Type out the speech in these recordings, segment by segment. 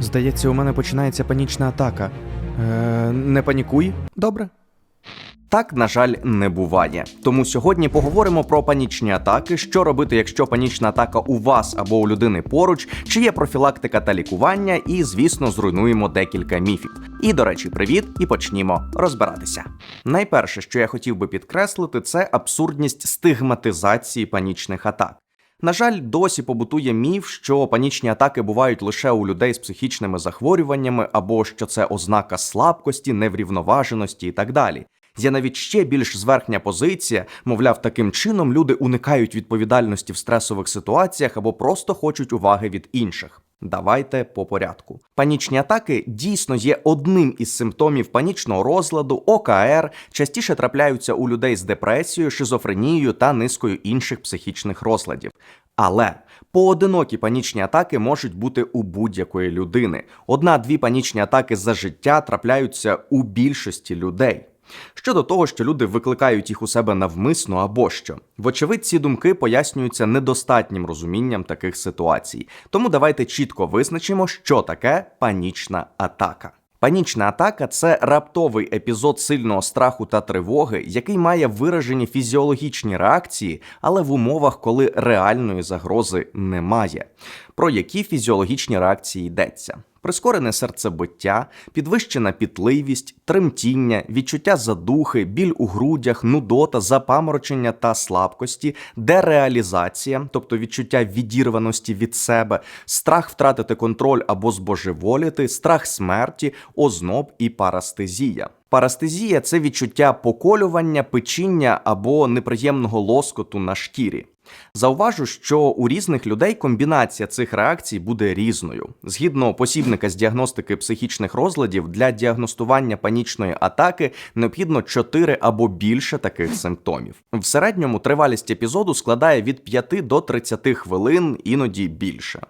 Здається, у мене починається панічна атака. Е, не панікуй, добре? Так, на жаль, не буває. Тому сьогодні поговоримо про панічні атаки, що робити, якщо панічна атака у вас або у людини поруч, чи є профілактика та лікування, і, звісно, зруйнуємо декілька міфів. І, до речі, привіт, і почнімо розбиратися. Найперше, що я хотів би підкреслити, це абсурдність стигматизації панічних атак. На жаль, досі побутує міф, що панічні атаки бувають лише у людей з психічними захворюваннями, або що це ознака слабкості, неврівноваженості і так далі. Є навіть ще більш зверхня позиція, мовляв, таким чином люди уникають відповідальності в стресових ситуаціях або просто хочуть уваги від інших. Давайте по порядку. Панічні атаки дійсно є одним із симптомів панічного розладу, ОКР, частіше трапляються у людей з депресією, шизофренією та низкою інших психічних розладів. Але поодинокі панічні атаки можуть бути у будь-якої людини. Одна-дві панічні атаки за життя трапляються у більшості людей. Щодо того, що люди викликають їх у себе навмисно або що, вочевидь, ці думки пояснюються недостатнім розумінням таких ситуацій. Тому давайте чітко визначимо, що таке панічна атака. Панічна атака це раптовий епізод сильного страху та тривоги, який має виражені фізіологічні реакції, але в умовах, коли реальної загрози немає. Про які фізіологічні реакції йдеться? Прискорене серцебиття, підвищена пітливість, тремтіння, відчуття задухи, біль у грудях, нудота, запаморочення та слабкості, дереалізація, тобто відчуття відірваності від себе, страх втратити контроль або збожеволіти, страх смерті, озноб і парастезія. Парастезія це відчуття поколювання, печіння або неприємного лоскоту на шкірі. Зауважу, що у різних людей комбінація цих реакцій буде різною. Згідно посібника з діагностики психічних розладів, для діагностування панічної атаки необхідно 4 або більше таких симптомів. В середньому тривалість епізоду складає від 5 до 30 хвилин, іноді більше.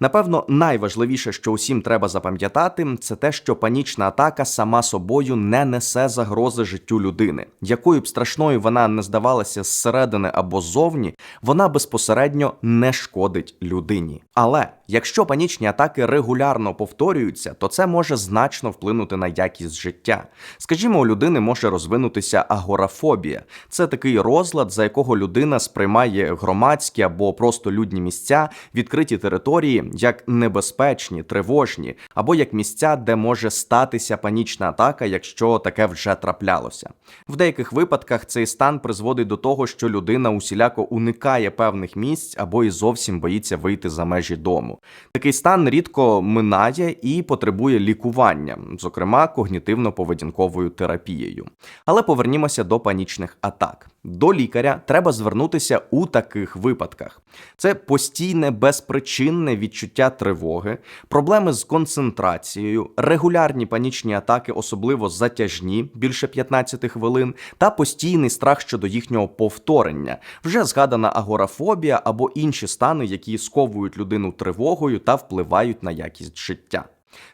Напевно, найважливіше, що усім треба запам'ятати, це те, що панічна атака сама собою не несе загрози життю людини. Якою б страшною вона не здавалася зсередини або ззовні, вона безпосередньо не шкодить людині. Але якщо панічні атаки регулярно повторюються, то це може значно вплинути на якість життя. Скажімо, у людини може розвинутися агорафобія. Це такий розлад, за якого людина сприймає громадські або просто людні місця, відкриті території як небезпечні, тривожні, або як місця, де може статися панічна атака, якщо таке вже траплялося. В деяких випадках цей стан призводить до того, що людина усіляко уникає певних місць або і зовсім боїться вийти за межі дому. Такий стан рідко минає і потребує лікування, зокрема когнітивно-поведінковою терапією. Але повернімося до панічних атак. До лікаря треба звернутися у таких випадках. Це постійне безпричинне відчуття тривоги, проблеми з концентрацією, регулярні панічні атаки, особливо затяжні більше 15 хвилин, та постійний страх щодо їхнього повторення, вже згадана агорафобія або інші стани, які сковують людину тривогою та впливають на якість життя.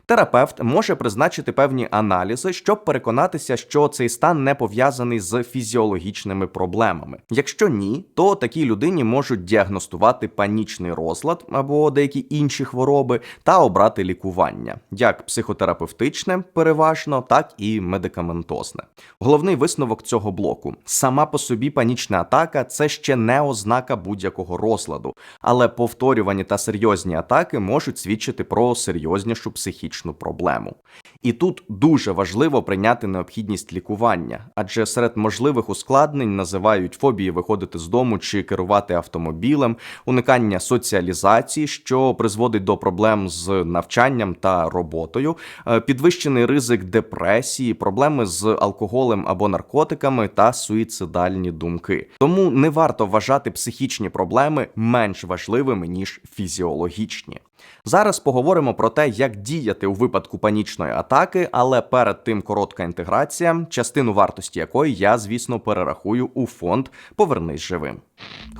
Терапевт може призначити певні аналізи, щоб переконатися, що цей стан не пов'язаний з фізіологічними проблемами. Якщо ні, то такій людині можуть діагностувати панічний розлад або деякі інші хвороби та обрати лікування, як психотерапевтичне, переважно, так і медикаментозне. Головний висновок цього блоку: сама по собі панічна атака це ще не ознака будь-якого розладу, але повторювані та серйозні атаки можуть свідчити про серйознішу психічну проблему. І тут дуже важливо прийняти необхідність лікування, адже серед можливих ускладнень називають фобії виходити з дому чи керувати автомобілем, уникання соціалізації, що призводить до проблем з навчанням та роботою, е, підвищений ризик депресії, проблеми з алкоголем або наркотиками та суїцидальні думки. Тому не варто вважати психічні проблеми менш важливими ніж фізіологічні. Зараз поговоримо про те, як діяти у випадку панічної атаки, але перед тим коротка інтеграція, частину вартості якої я, звісно, перерахую у фонд Повернись живим.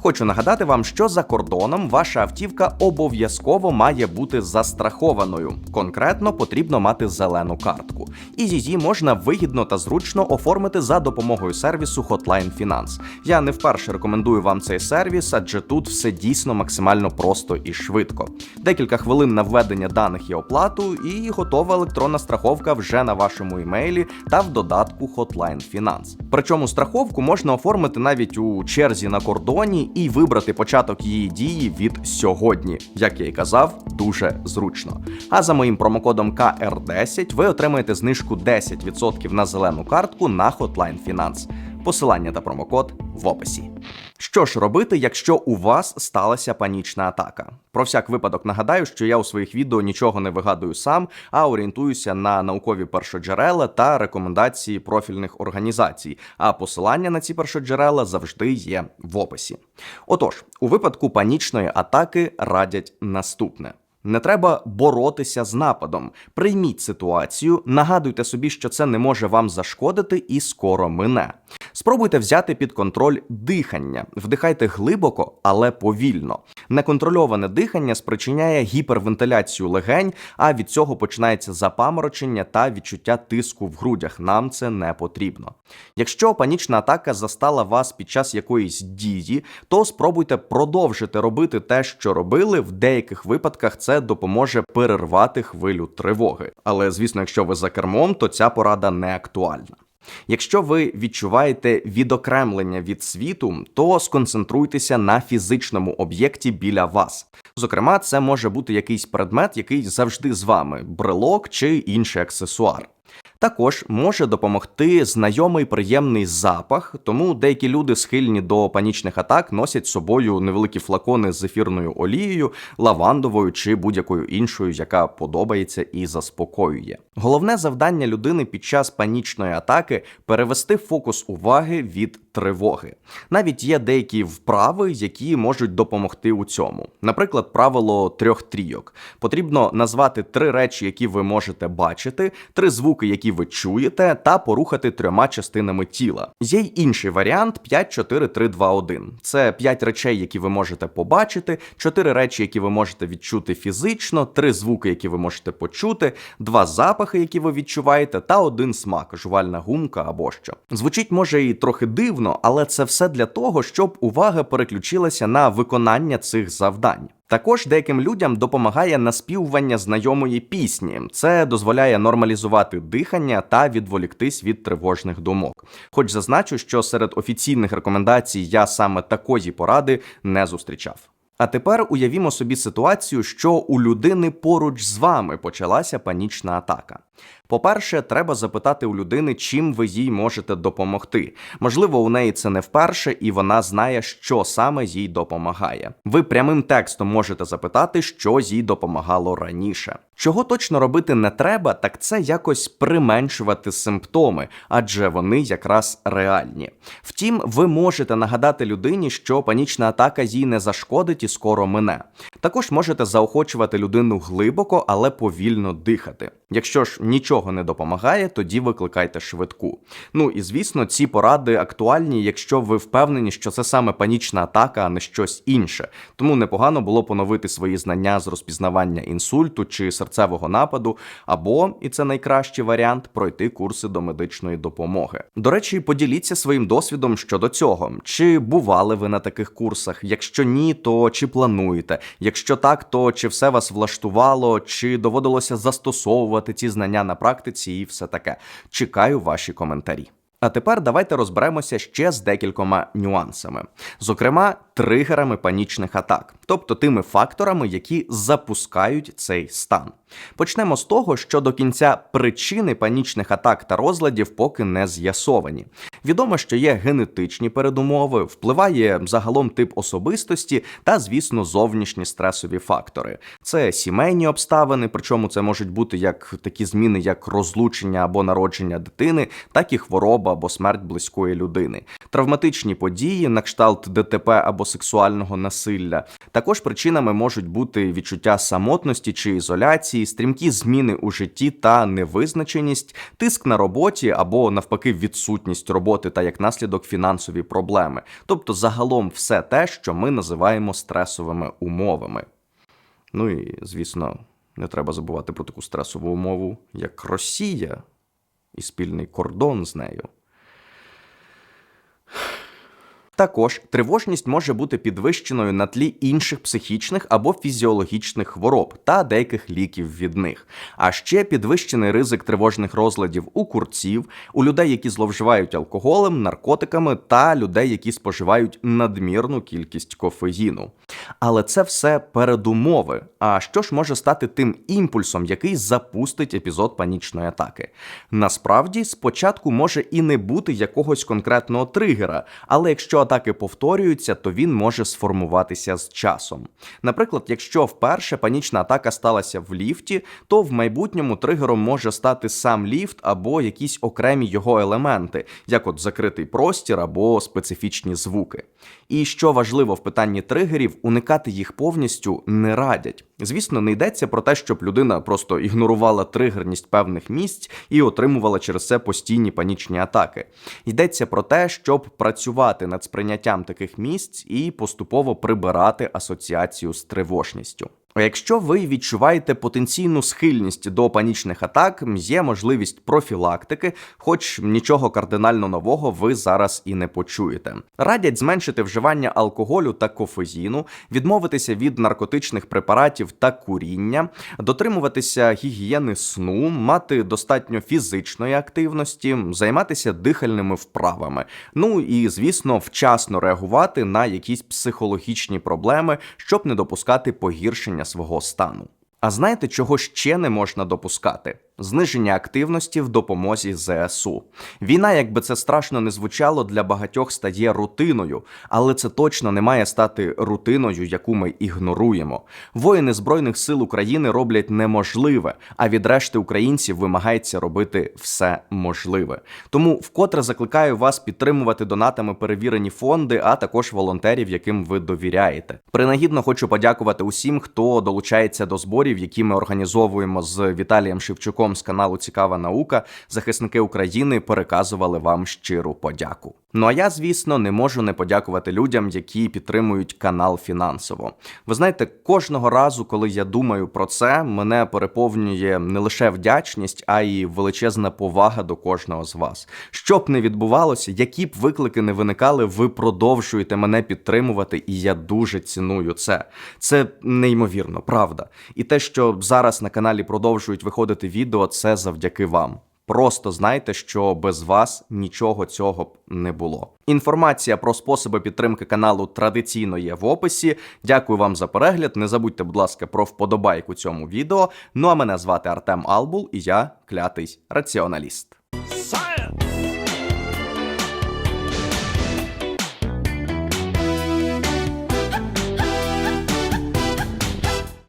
Хочу нагадати вам, що за кордоном ваша автівка обов'язково має бути застрахованою. Конкретно потрібно мати зелену картку. І її можна вигідно та зручно оформити за допомогою сервісу Hotline Finance. Я не вперше рекомендую вам цей сервіс, адже тут все дійсно максимально просто і швидко. Декілька хвилин на введення даних і оплату, і готова електронна страховка вже на вашому імейлі та в додатку Hotline Finance. Причому страховку можна оформити навіть у черзі на кордоні і вибрати початок її дії від сьогодні. Як я й казав, дуже зручно. А за моїм промокодом KR10 ви отримаєте знижку 10% на зелену картку на Hotline Finance. Посилання та промокод в описі. Що ж робити, якщо у вас сталася панічна атака? Про всяк випадок нагадаю, що я у своїх відео нічого не вигадую сам, а орієнтуюся на наукові першоджерела та рекомендації профільних організацій. А посилання на ці першоджерела завжди є в описі. Отож, у випадку панічної атаки радять наступне. Не треба боротися з нападом. Прийміть ситуацію, нагадуйте собі, що це не може вам зашкодити і скоро мине. Спробуйте взяти під контроль дихання, вдихайте глибоко, але повільно. Неконтрольоване дихання спричиняє гіпервентиляцію легень, а від цього починається запаморочення та відчуття тиску в грудях. Нам це не потрібно. Якщо панічна атака застала вас під час якоїсь дії, то спробуйте продовжити робити те, що робили. В деяких випадках це допоможе перервати хвилю тривоги. Але звісно, якщо ви за кермом, то ця порада не актуальна. Якщо ви відчуваєте відокремлення від світу, то сконцентруйтеся на фізичному об'єкті біля вас. Зокрема, це може бути якийсь предмет, який завжди з вами брелок чи інший аксесуар. Також може допомогти знайомий приємний запах, тому деякі люди схильні до панічних атак носять з собою невеликі флакони з ефірною олією, лавандовою чи будь-якою іншою, яка подобається і заспокоює. Головне завдання людини під час панічної атаки перевести фокус уваги від тривоги. Навіть є деякі вправи, які можуть допомогти у цьому. Наприклад, правило трьох трійок. Потрібно назвати три речі, які ви можете бачити, три звуки, які ви чуєте, та порухати трьома частинами тіла. Є й інший варіант 5, 4, 3, 2, 1. Це 5 речей, які ви можете побачити, 4 речі, які ви можете відчути фізично, 3 звуки, які ви можете почути, 2 запахи, які ви відчуваєте, та один смак, жувальна гумка або що. Звучить може і трохи дивно, але це все для того, щоб увага переключилася на виконання цих завдань. Також деяким людям допомагає наспівування знайомої пісні. Це дозволяє нормалізувати дихання та відволіктись від тривожних думок. Хоч зазначу, що серед офіційних рекомендацій я саме такої поради не зустрічав. А тепер уявімо собі ситуацію, що у людини поруч з вами почалася панічна атака. По-перше, треба запитати у людини, чим ви їй можете допомогти. Можливо, у неї це не вперше, і вона знає, що саме їй допомагає. Ви прямим текстом можете запитати, що їй допомагало раніше. Чого точно робити не треба, так це якось применшувати симптоми, адже вони якраз реальні. Втім, ви можете нагадати людині, що панічна атака їй не зашкодить і скоро мине. Також можете заохочувати людину глибоко, але повільно дихати. Якщо ж нічого не допомагає, тоді викликайте швидку. Ну і звісно, ці поради актуальні, якщо ви впевнені, що це саме панічна атака, а не щось інше. Тому непогано було поновити свої знання з розпізнавання інсульту чи серцевого нападу, або, і це найкращий варіант, пройти курси до медичної допомоги. До речі, поділіться своїм досвідом щодо цього. Чи бували ви на таких курсах? Якщо ні, то чи плануєте? Якщо так, то чи все вас влаштувало, чи доводилося застосовувати ці знання на практиці і все таке. Чекаю ваші коментарі. А тепер давайте розберемося ще з декількома нюансами, зокрема, тригерами панічних атак, тобто тими факторами, які запускають цей стан. Почнемо з того, що до кінця причини панічних атак та розладів поки не з'ясовані. Відомо, що є генетичні передумови, впливає загалом тип особистості та, звісно, зовнішні стресові фактори. Це сімейні обставини, причому це можуть бути як такі зміни, як розлучення або народження дитини, так і хвороба або смерть близької людини, травматичні події, на кшталт ДТП або сексуального насилля. Також причинами можуть бути відчуття самотності чи ізоляції, стрімкі зміни у житті та невизначеність, тиск на роботі або навпаки відсутність роботи та як наслідок фінансові проблеми, тобто загалом все те, що ми називаємо стресовими умовами. Ну і звісно, не треба забувати про таку стресову умову, як Росія і спільний кордон з нею. Також тривожність може бути підвищеною на тлі інших психічних або фізіологічних хвороб та деяких ліків від них. А ще підвищений ризик тривожних розладів у курців, у людей, які зловживають алкоголем, наркотиками, та людей, які споживають надмірну кількість кофеїну. Але це все передумови. А що ж може стати тим імпульсом, який запустить епізод панічної атаки? Насправді, спочатку може і не бути якогось конкретного тригера, але якщо атаки повторюються, то він може сформуватися з часом. Наприклад, якщо вперше панічна атака сталася в ліфті, то в майбутньому тригером може стати сам ліфт або якісь окремі його елементи, як от закритий простір або специфічні звуки. І що важливо в питанні тригерів, уникати їх повністю не радять. Звісно, не йдеться про те, щоб людина просто ігнорувала тригерність певних місць і отримувала через це постійні панічні атаки. Йдеться про те, щоб працювати над сприйняттям таких місць і поступово прибирати асоціацію з тривожністю. Якщо ви відчуваєте потенційну схильність до панічних атак, є можливість профілактики, хоч нічого кардинально нового ви зараз і не почуєте. Радять зменшити вживання алкоголю та кофеїну, відмовитися від наркотичних препаратів та куріння, дотримуватися гігієни сну, мати достатньо фізичної активності, займатися дихальними вправами. Ну і звісно, вчасно реагувати на якісь психологічні проблеми, щоб не допускати погіршення свого стану. А знаєте, чого ще не можна допускати? Зниження активності в допомозі ЗСУ. Війна, якби це страшно не звучало, для багатьох стає рутиною, але це точно не має стати рутиною, яку ми ігноруємо. Воїни Збройних сил України роблять неможливе, а від решти українців вимагається робити все можливе. Тому вкотре закликаю вас підтримувати донатами перевірені фонди, а також волонтерів, яким ви довіряєте. Принагідно хочу подякувати усім, хто долучається до зборів, які ми організовуємо з Віталієм Шевчуком з каналу Цікава наука. Захисники України переказували вам щиру подяку. Ну а я, звісно, не можу не подякувати людям, які підтримують канал фінансово. Ви знаєте, кожного разу, коли я думаю про це, мене переповнює не лише вдячність, а й величезна повага до кожного з вас. Що б не відбувалося, які б виклики не виникали, ви продовжуєте мене підтримувати, і я дуже ціную це. Це неймовірно, правда. І те, що зараз на каналі продовжують виходити відео, це завдяки вам. Просто знайте, що без вас нічого цього б не було. Інформація про способи підтримки каналу традиційно є в описі. Дякую вам за перегляд. Не забудьте, будь ласка, про вподобайку цьому відео. Ну а мене звати Артем Албул, і я клятий раціоналіст.